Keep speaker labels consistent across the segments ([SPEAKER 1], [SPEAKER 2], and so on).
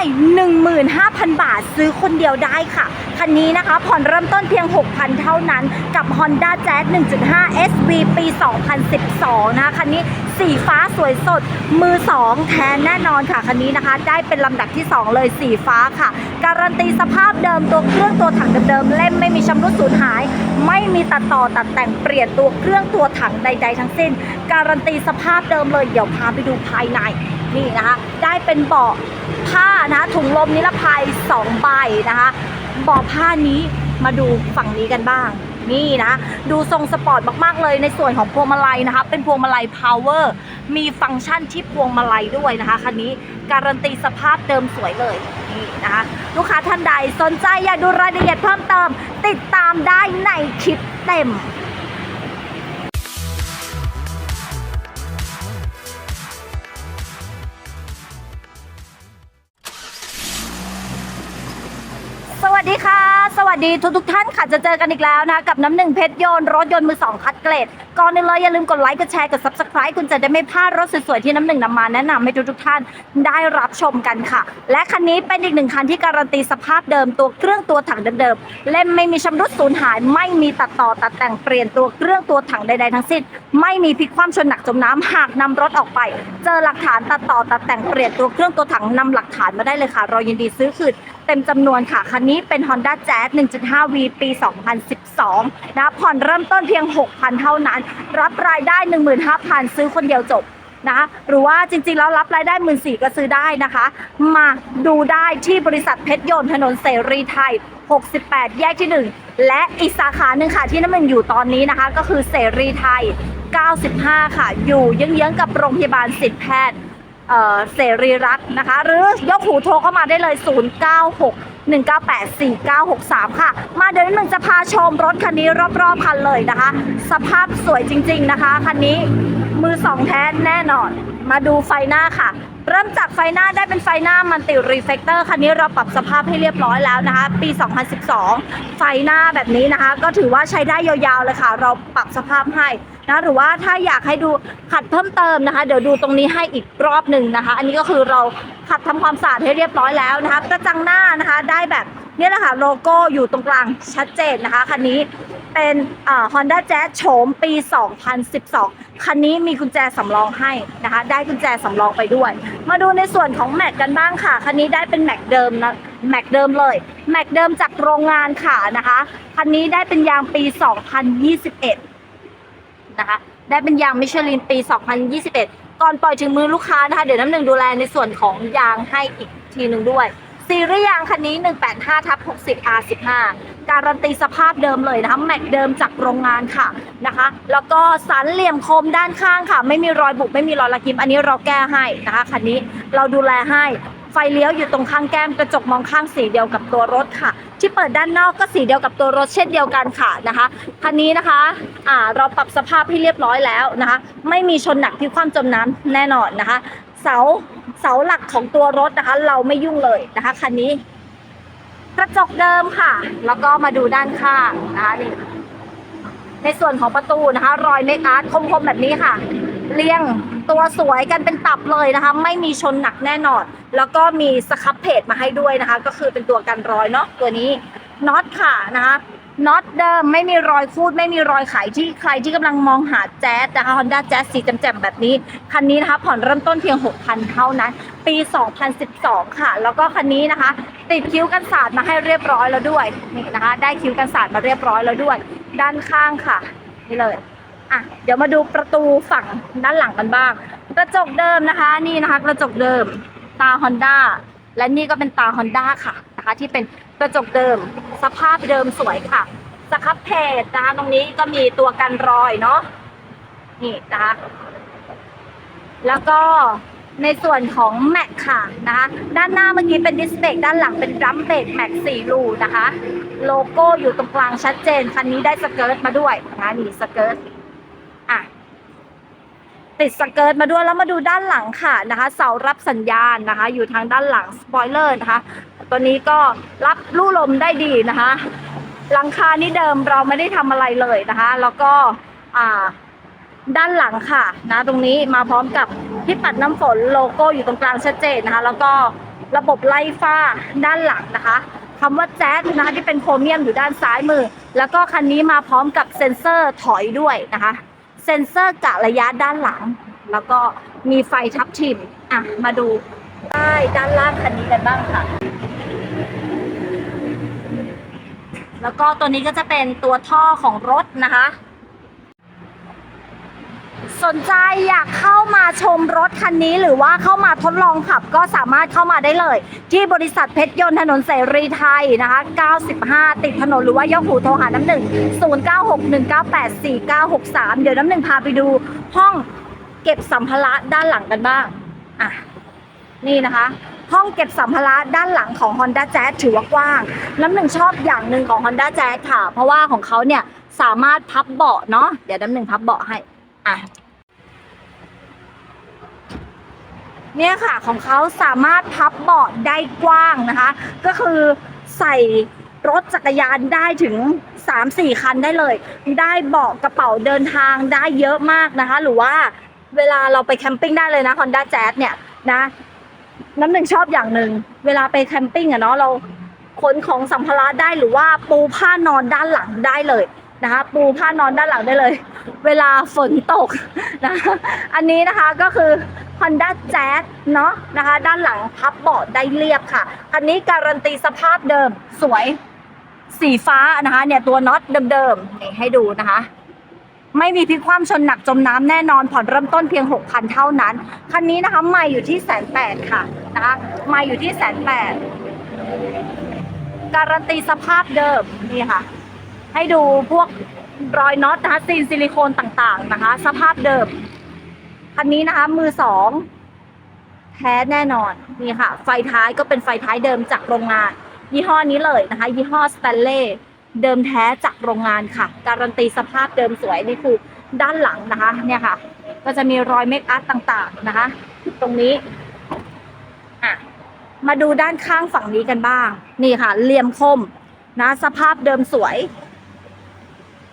[SPEAKER 1] 15,000 บาทซื้อคนเดียวได้ค่ะ คันนี้นะคะผ่อนเริ่มต้นเพียง 6,000 เท่านั้นกับ Honda Jazz 1.5 SV ปี 2012 นะคะ คันนี้สีฟ้าสวยสดมือ 2 แทนแน่นอนค่ะ คันนี้นะคะ ได้เป็นลำดับที่ 2 เลยสีฟ้าค่ะ การันตีสภาพเดิมตัวเครื่องตัวถังเดิมๆเล่มไม่มีชำรุดสูญหาย ไม่มีตัดต่อตัดแต่งเปลี่ยนตัวเครื่องตัวถังใด ๆ ทั้งสิ้น การันตีสภาพเดิมเลยเดี๋ยวพาไปดูภายในนี่นะคะ ได้เป็นเบาะ ผ้านะถุงลมนิรภัย2ใบนะคะบาะผ้านี้มาดูฝั่งนี้กันบ้าง นี่นะ ดูทรงสปอร์ตมากๆเลยในส่วนของพวงมาลัยนะคะ เป็นพวงมาลัย power มีฟังก์ชันที่พวงมาลัยด้วยนะคะคันนี้การันตีสภาพเดิมสวยเลยนี่นะคะลูกค้าท่านใดสนใจอยากดูรายละเอียดเพิ่มเติม ติดตามได้ในคลิปเต็ม วัสดีทุกทุกๆท่านค่ะจะเจอกันอีกแล้วนะ กับน้ำหนึ่งเพชรยนต์รถยนต์มือสองคัดเกรด ก่อนอื่นเลยอย่าลืมกดไลค์กดแชร์กด subscribe คุณจะได้ไม่พลาดรถสวยๆที่น้ำหนึ่งนำมาแนะนำให้ทุกทุกๆท่านได้รับชมกันค่ะ และคันนี้เป็นอีกหนึ่งคันที่การันตีสภาพเดิมตัวเครื่องตัวถังเดิมๆเล่มไม่มีชำรุดสูญหาย ไม่มีตัดต่อตัดแต่งเปลี่ยนตัวเครื่องตัวถังใดๆทั้งสิ้น ไม่มีพลิกคว่ำชนหนักจมน้ำหากนำรถออกไป เจอหลักฐานตัดต่อตัดแต่งเปลี่ยนตัวเครื่องตัวถังนำหลักฐานมาได้เลยค่ะเรายินดีซื้อคืน เต็มจำนวนค่ะ คันนี้เป็น Honda Jazz 1.5V ปี 2012 นะผ่อนเริ่มต้นเพียง 6,000 เท่านั้น รับรายได้ 15,000 ซื้อคนเดียวจบนะหรือว่าจริงๆ แล้วรับรายได้1 4ื่นก็ซื้อได้นะคะ มาดูได้ที่บริษัทเพชรยนต์ถนนเสรีไทย 68 แยกที่ 1 และอีกสาขาหนึ่งค่ะที่น้ำมันอยู่ตอนนี้นะคะ ก็คือเสรีไทย 95 ค่ะ อยู่เยื้องๆกับโรงพยาบาลสิทธิแพทย์ เเสรีรัตน์นะคะ หรือยกหูโทรเข้ามาได้เลย 096 198 4963 ค่ะ มาเดี๋ยวหนึ่งจะพาชมรถคันนี้รอบๆคันเลยนะคะ สภาพสวยจริง ๆนะคะ คันนี้มือสองแท้แน่นอน มาดูไฟหน้าค่ะ เริ่มจากไฟหน้าได้เป็นไฟหน้ามันติรีเฟกเตอร์คันนี้เราปรับสภาพให้เรียบร้อยแล้วนะคะ ปี 2012 ไฟหน้าแบบนี้นะคะ ก็ถือว่าใช้ได้ยาวๆเลยค่ะ เราปรับสภาพให้นะหรือว่าถ้าอยากให้ดูขัดเพิ่มเติมนะคะ เดี๋ยวดูตรงนี้ให้อีกรอบหนึ่งนะคะ อันนี้ก็คือเราขัดทำความสะอาดให้เรียบร้อยแล้วนะคะกระจังหน้านะคะได้แบบนี่แหละค่ะโลโก้อยู่ตรงกลางชัดเจนนะคะคันนี้ เป็นฮอ่า Honda Jazz โฉมปี 2012 คันนี้มีกุญแจสำรองให้นะคะ ได้กุญแจสำรองไปด้วย มาดูในส่วนของแม็กกันบ้างค่ะ คันนี้ได้เป็นแม็กเดิมนะแม็กเดิมเลย แม็กเดิมจากโรงงานค่ะนะคะ คันนี้ได้เป็นยางปี 2021 นะคะ ได้เป็นยางมิชลินปี 2021 ก่อนปล่อยถึงมือลูกค้านะคะ เดี๋ยวน้ำหนึ่งดูแลในส่วนของยางให้อีกทีหนึ่งด้วยซีรีส์ยางคันนี้ 185ทับ 60 R15 การันตีสภาพเดิมเลยนะคะแม็กเดิมจากโรงงานค่ะนะคะ แล้วก็สันเหลี่ยมคมด้านข้างค่ะ ไม่มีรอยบุบไม่มีรอยระกิมอันนี้เราแก้ให้นะคะคันนี้เราดูแลให้ไฟเลี้ยวอยู่ตรงข้างแก้มกระจกมองข้างสีเดียวกับตัวรถค่ะ ที่เปิดด้านนอกก็สีเดียวกับตัวรถเช่นเดียวกันค่ะนะคะคันนี้นะคะอ่าเราปรับสภาพให้เรียบร้อยแล้วนะคะ ไม่มีชนหนักที่ความจมน้ำแน่นอนนะคะ เสาเสาหลักของตัวรถนะคะ เราไม่ยุ่งเลยนะคะคันนี้ กระจกเดิมค่ะ แล้วก็มาดูด้านข้างนะคะนี่ในส่วนของประตูนะคะ รอยเมคอาร์ตคมๆแบบนี้ค่ะ เรียงตัวสวยกันเป็นตับเลยนะคะ ไม่มีชนหนักแน่นอน แล้วก็มีสครับเพจมาให้ด้วยนะคะ ก็คือเป็นตัวกันรอยเนาะตัวนี้น็อตค่ะนะคะ น็อตเดิมไม่มีรอยคูดไม่มีรอยไขที่ใครที่กำลังมองหาแจ๊สนะคะ Honda Jazz สีแจ่มๆแบบนี้ คันนี้นะคะผ่อนเริ่มต้นเพียง 6,000 เท่านั้น ปี 2012 ค่ะ แล้วก็คันนี้นะคะ ติดคิ้วกันสาดมาให้เรียบร้อยแล้วด้วยนี่นะคะ ได้คิ้วกันสาดมาเรียบร้อยแล้วด้วย ด้านข้างค่ะ นี่เลยอะเดี๋ยวมาดูประตูฝั่งด้านหลังกันบ้าง กระจกเดิมนะคะ นี่นะคะ กระจกเดิมตา Honda และนี่ก็เป็นตา Honda ค่ะนะคะ ที่เป็น กระจกเดิม สภาพเดิมสวยค่ะ สครับเพจนะคะตรงนี้ก็มีตัวกันรอยเนาะนี่นะคะแล้วก็ในส่วนของแม็กค่ะนะคะด้านหน้าเมื่อกี้เป็นดิสเบรกด้านหลังเป็นดรัมเบรกแม็กสี่รูนะคะ โลโก้อยู่ตรงกลางชัดเจน คันนี้ได้สเกิร์ตมาด้วยนะคะนี่สเกิร์ตอะติดสเกิร์ตมาด้วยแล้วมาดูด้านหลังค่ะนะคะ เสารับสัญญาณนะคะ อยู่ทางด้านหลังสปอยเลอร์นะคะ ตัวนี้ก็รับลู่ลมได้ดีนะคะหลังคานี่เดิมเราไม่ได้ทำอะไรเลยนะคะ แล้วก็อ่าด้านหลังค่ะนะ ตรงนี้มาพร้อมกับที่ปัดน้ำฝนโลโก้อยู่ตรงกลางชัดเจนนะคะ แล้วก็ระบบไล่ฟ้าด้านหลังนะคะคำว่าแจ๊สนะคะที่เป็นโครเมียมอยู่ด้านซ้ายมือ แล้วก็คันนี้มาพร้อมกับเซ็นเซอร์ถอยด้วยนะคะ เซ็นเซอร์กะระยะด้านหลัง แล้วก็มีไฟทับทิมอะมาดูใต้ด้านล่างคันนี้กันบ้างค่ะ แล้วก็ตัวนี้ก็จะเป็นตัวท่อของรถนะคะ สนใจอยากเข้ามาชมรถคันนี้หรือว่าเข้ามาทดลองขับก็สามารถเข้ามาได้เลย ที่บริษัทเพชรยนต์ถนนเสรีไทยนะคะ 95 ติดถนนหรือว่ายกหูโทรหาน้ำหนึ่ง0961984963 เดี๋ยวน้ำหนึ่งพาไปดูห้องเก็บสัมภาระด้านหลังกันบ้าง อะ นี่นะคะ ห้องเก็บสัมภาระด้านหลังของ Honda Jazz ถือว่ากว้าง น้ำหนึ่งชอบอย่างหนึ่งของ Honda Jazz ค่ะ เพราะว่าของเขาเนี่ยสามารถพับเบาะเนาะเดี๋ยวน้ำหนึ่งพับเบาะให้อะเนี่ยค่ะของเขาสามารถพับเบาะได้กว้างนะคะ ก็คือใส่รถจักรยานได้ถึง 3-4 คันได้เลย ได้เบาะกระเป๋าเดินทางได้เยอะมากนะคะ หรือว่าเวลาเราไปแคมปิ้งได้เลยนะ Honda Jazz เนี่ยนะ น้ำหนึ่งชอบอย่างหนึ่งเวลาไปแคมปิ้งอะเนาะเราขนของสัมภาระได้หรือว่าปูผ้านอนด้านหลังได้เลยนะคะปูผ้านอนด้านหลังได้เลย เวลาฝนตกนะอันนี้นะคะก็คือ Honda Jazz เนาะนะคะด้านหลังพับเบาะได้เรียบค่ะอันนี้การันตีสภาพเดิมสวยสีฟ้านะคะเนี่ยตัวน็อตเดิมๆนี่ให้ดูนะคะ ไม่มีพลิกคว่ำชนหนักจมน้ำแน่นอนผ่อนเริ่มต้นเพียง 6,000 เท่านั้น คันนี้นะคะไม่อยู่ที่แสนแปดค่ะนะคะไม่อยู่ที่แสนแปดการันตีสภาพเดิมนี่ค่ะ ให้ดูพวกรอยน็อตนะคะซีนซิลิโคนต่างๆนะคะ สภาพเดิม คันนี้นะคะ มือสองแท้แน่นอนนี่ค่ะ ไฟท้ายก็เป็นไฟท้ายเดิมจากโรงงาน ยี่ห้อนี้เลยนะคะ ยี่ห้อสแตนเล่ เดิมแท้จากโรงงานค่ะ การันตีสภาพเดิมสวยนี่คือด้านหลังนะคะเนี่ยค่ะ ก็จะมีรอยเมคอัพต่างๆนะคะ ตรงนี้อะมาดูด้านข้างฝั่งนี้กันบ้าง นี่ค่ะเหลี่ยมคมนะสภาพเดิมสวย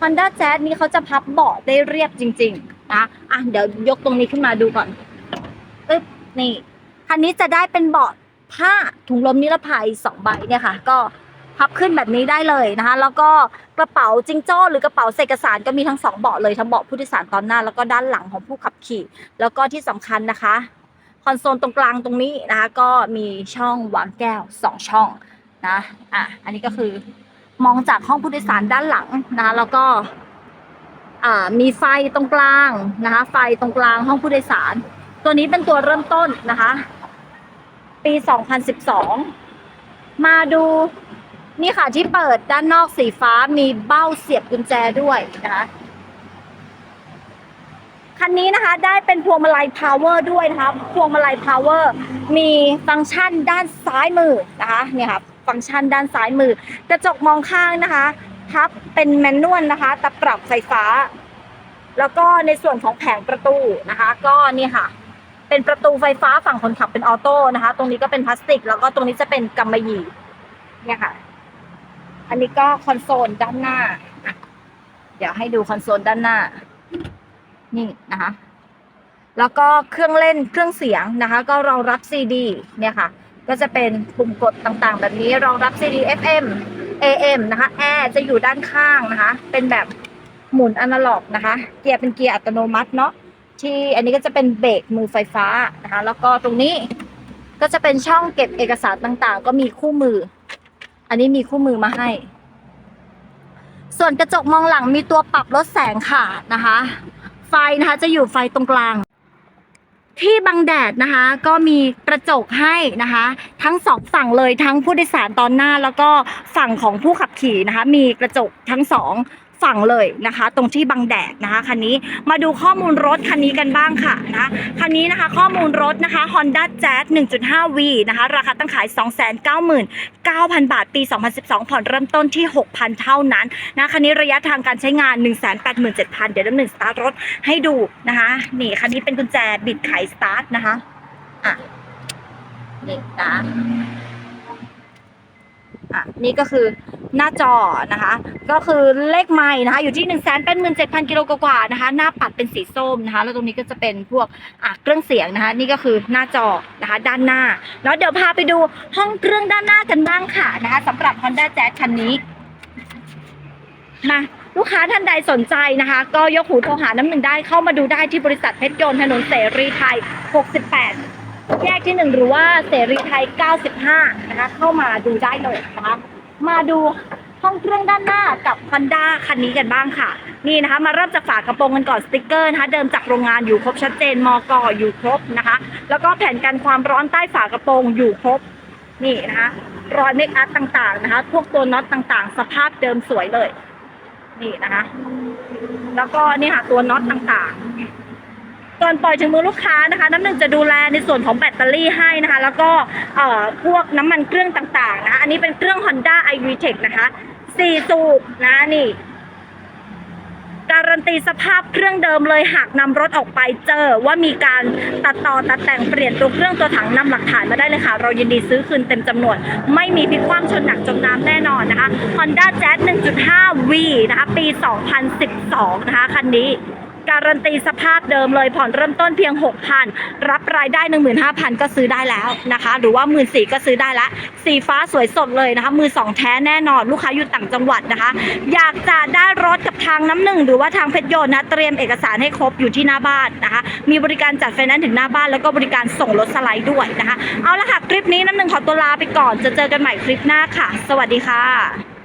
[SPEAKER 1] Honda Jazz นี้เขาจะพับเบาะได้เรียบจริง ๆ นะอะเดี๋ยวยกตรงนี้ขึ้นมาดูก่อนอึ๊บนี่คันนี้จะได้เป็นเบาะผ้าถุงลมนิรภัยสองใบเนี่ยค่ะ ก็ พับขึ้นแบบนี้ได้เลยนะคะ แล้วก็กระเป๋าจิงโจ้หรือกระเป๋าเอกสารก็มีทั้งสองเบาะเลยทั้งเบาะผู้โดยสารตอนหน้า แล้วก็ด้านหลังของผู้ขับขี่ แล้วก็ที่สำคัญนะคะ คอนโซลตรงกลางตรงนี้นะคะ ก็มีช่องวางแก้วสองช่องนะอะอันนี้ก็คือมองจากห้องผู้โดยสารด้านหลังนะคะแล้วก็อ่ามีไฟตรงกลางนะคะ ไฟตรงกลางห้องผู้โดยสาร ตัวนี้เป็นตัวเริ่มต้นนะคะ ปี 2012 มาดู นี่ค่ะที่เปิดด้านนอกสีฟ้ามีเบ้าเสียบกุญแจด้วยนะคะคันนี้นะคะได้เป็นพวงมาลัยพาวเวอร์ด้วยนะคะพวงมาลัยพาวเวอร์มีฟังก์ชันด้านซ้ายมือนะคะเนี่ยค่ะฟังก์ชันด้านซ้ายมือกระจกมองข้างนะคะทับเป็นแมนนวลนะคะแต่ปรับไฟฟ้า แล้วก็ในส่วนของแผงประตูนะคะ ก็นี่ค่ะ เป็นประตูไฟฟ้าฝั่งคนขับเป็นออโต้นะคะ ตรงนี้ก็เป็นพลาสติก แล้วก็ตรงนี้จะเป็นกำมะหยี่เนี่ยค่ะ อันนี้ก็คอนโซลด้านหน้า เดี๋ยวให้ดูคอนโซลด้านหน้า นี่นะคะ แล้วก็เครื่องเล่นเครื่องเสียงนะคะ ก็รองรับซีดีเนี่ยค่ะ ก็จะเป็นปุ่มกดต่างๆ แบบนี้รองรับ CD FM AM นะคะแอร์จะอยู่ด้านข้างนะคะ เป็นแบบหมุนอนาล็อกนะคะ เกียร์เป็นเกียร์อัตโนมัติเนาะที่อันนี้ก็จะเป็นเบรกมือไฟฟ้านะคะ แล้วก็ตรงนี้ก็จะเป็นช่องเก็บเอกสารต่างๆ ก็มีคู่มือ อันนี้มีคู่มือมาให้ ส่วนกระจกมองหลังมีตัวปรับลดแสงค่ะนะคะ ไฟนะคะจะอยู่ไฟตรงกลาง ที่บังแดดนะคะ ก็มีกระจกให้นะคะ ทั้งสองฝั่งเลยทั้งผู้โดยสารตอนหน้า แล้วก็ฝั่งของผู้ขับขี่นะคะ มีกระจกทั้งสอง ฝั่งเลยนะคะ ตรงที่บังแดดนะคะคันนี้มาดูข้อมูลรถคันนี้กันบ้างค่ะนะคันนี้นะคะข้อมูลรถนะคะ Honda Jazz 1.5V นะคะราคาตั้งขาย 299,000 บาท ปี 2012 ผ่อนเริ่มต้นที่ 6,000 เท่านั้นนะคันนี้ระยะทางการใช้งาน 187,000 เดี๋ยวน้ำหนึ่งสตาร์ทรถให้ดูนะคะนี่คันนี้เป็นกุญแจบิดไขสตาร์ทนะคะอะนี่นะอะนี่ก็คือ หน้าจอนะคะ ก็คือเลขไม้นะคะอยู่ที่1นึ่งแสนเป็นหมื่นเจ็ดพันกิโลกว่านะคะ หน้าปัดเป็นสีส้มนะคะ แล้วตรงนี้ก็จะเป็นพวกอะเครื่องเสียงนะคะ นี่ก็คือหน้าจอนะคะ ด้านหน้า แล้วเดี๋ยวพาไปดูห้องเครื่องด้านหน้ากันบ้างค่ะนะคะสำหรับ Honda Jazz คันนี้มาลูกค้าท่านใดสนใจนะคะ ก็ยกหูโทรหาน้ำหนึ่งได้เข้ามาดูได้ที่บริษัทเพชรยนต์ถนนเสรีไทย 68 แยกที่หนึ่งหรือว่าเสรีไทย 95 นะคะ เข้ามาดูได้เลยนะคะ มาดูห้องเครื่องด้านหน้ากับ Honda คันนี้กันบ้างค่ะ นี่นะคะมาเริ่มจากฝากระโปรงกันก่อนสติกเกอร์นะคะเดิมจากโรงงานอยู่ครบชัดเจนมอกอยู่ครบนะคะ แล้วก็แผ่นกันความร้อนใต้ฝากระโปรงอยู่ครบนี่นะคะรอยเมคอัพต่างๆนะคะ พวกตัวน็อตต่างๆ สภาพเดิมสวยเลย นี่นะคะ แล้วก็นี่ค่ะตัวน็อตต่างๆ ก่อนปล่อยถึงมือลูกค้านะคะ น้ำหนึ่งจะดูแลในส่วนของแบตเตอรี่ให้นะคะ แล้วก็เอ่อพวกน้ำมันเครื่องต่างๆนะคะอันนี้เป็นเครื่อง Honda i v t e c h นะคะสี่สูบนะนี่ การันตีสภาพเครื่องเดิมเลยหากนำรถออกไปเจอว่ามีการตัดต่อตัดแต่งเปลี่ยนตัวเครื่องตัวถังนำหลักฐานมาได้เลยค่ะ เรายินดีซื้อคืนเต็มจำนวน ไม่มีพิกคว่ำชนหนักจมน้ำแน่นอนนะคะ Honda Jazz 1.5 V นะคะ ปี 2012 นะคะ คันนี้ การันตีสภาพเดิมเลยผ่อนเริ่มต้นเพียง 6,000 รับรายได้ 15,000 ก็ซื้อได้แล้วนะคะ หรือว่า 1 4ื่นก็ซื้อได้ละ สีฟ้าสวยสดเลยนะคะ มือสองแท้แน่นอนลูกค้าอยู่ต่างจังหวัดนะคะ อยากจะได้รถกับทางน้ำหนึ่ง หรือว่าทางเพชรยนต์นะ เตรียมเอกสารให้ครบอยู่ที่หน้าบ้านนะคะ มีบริการจัดไฟแนนซ์ถึงหน้าบ้านแล้วก็บริการส่งรถสไลด์ด้วยนะคะ เอาละค่ะคลิปนี้น้ำหนึ่งขอตัวลาไปก่อนจะเจอกันใหม่คลิปหน้าค่ะ สวัสดีค่ะ